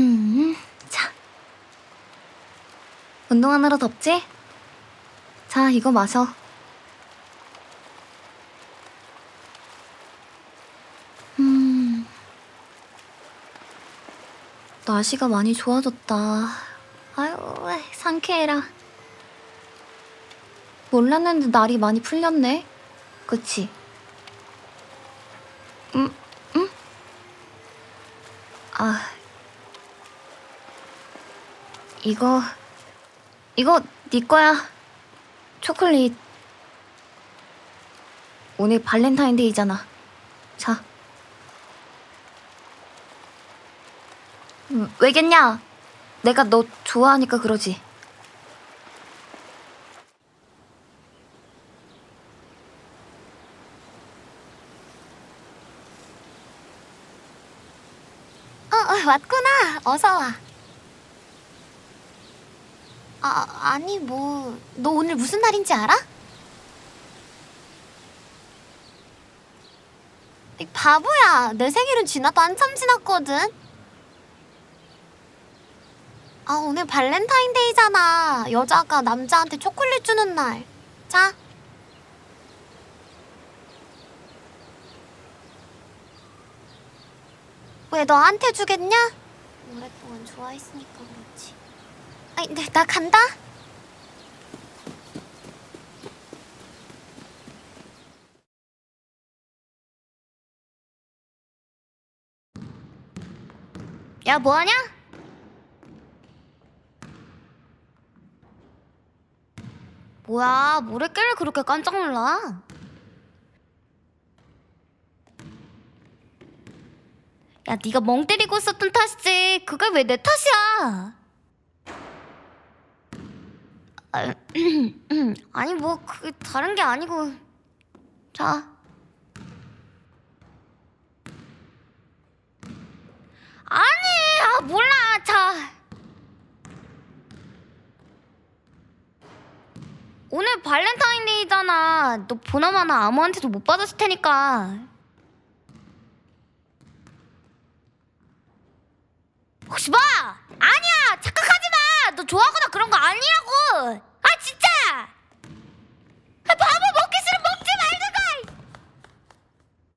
음, 자. 운동하느라 덥지? 자, 이거 마셔. 음. 날씨가 많이 좋아졌다. 아유, 상쾌해라. 몰랐는데 날이 많이 풀렸네. 그치? 음, 음? 아. 이거, 이거 네 거야. 초콜릿. 오늘 발렌타인데이잖아. 자. 음, 왜겠냐? 내가 너 좋아하니까 그러지. 어, 어, 왔구나. 어서 와. 아, 아니 뭐, 너 오늘 무슨 날인지 알아? 이 바보야. 내 생일은 지나도 한참 지났거든. 아, 오늘 발렌타인데이잖아. 여자가 남자한테 초콜릿 주는 날. 자. 왜 너한테 주겠냐? 오랫동안 좋아했으니까 그렇지. 아니, 네, 나 간다. 야, 뭐하냐? 뭐야, 뭘 했길래 그렇게 깜짝 놀라? 야, 네가 멍 때리고 있었던 탓이지. 그게 왜 내 탓이야? 아, 아니 뭐 그게 다른 게 아니고. 자. 아니, 아 몰라. 자. 오늘 발렌타인데이잖아. 너 보나마나 아무한테도 못 받았을 테니까. 혹시 봐! 아니야! 좋아하거나 그런 거 아니라고!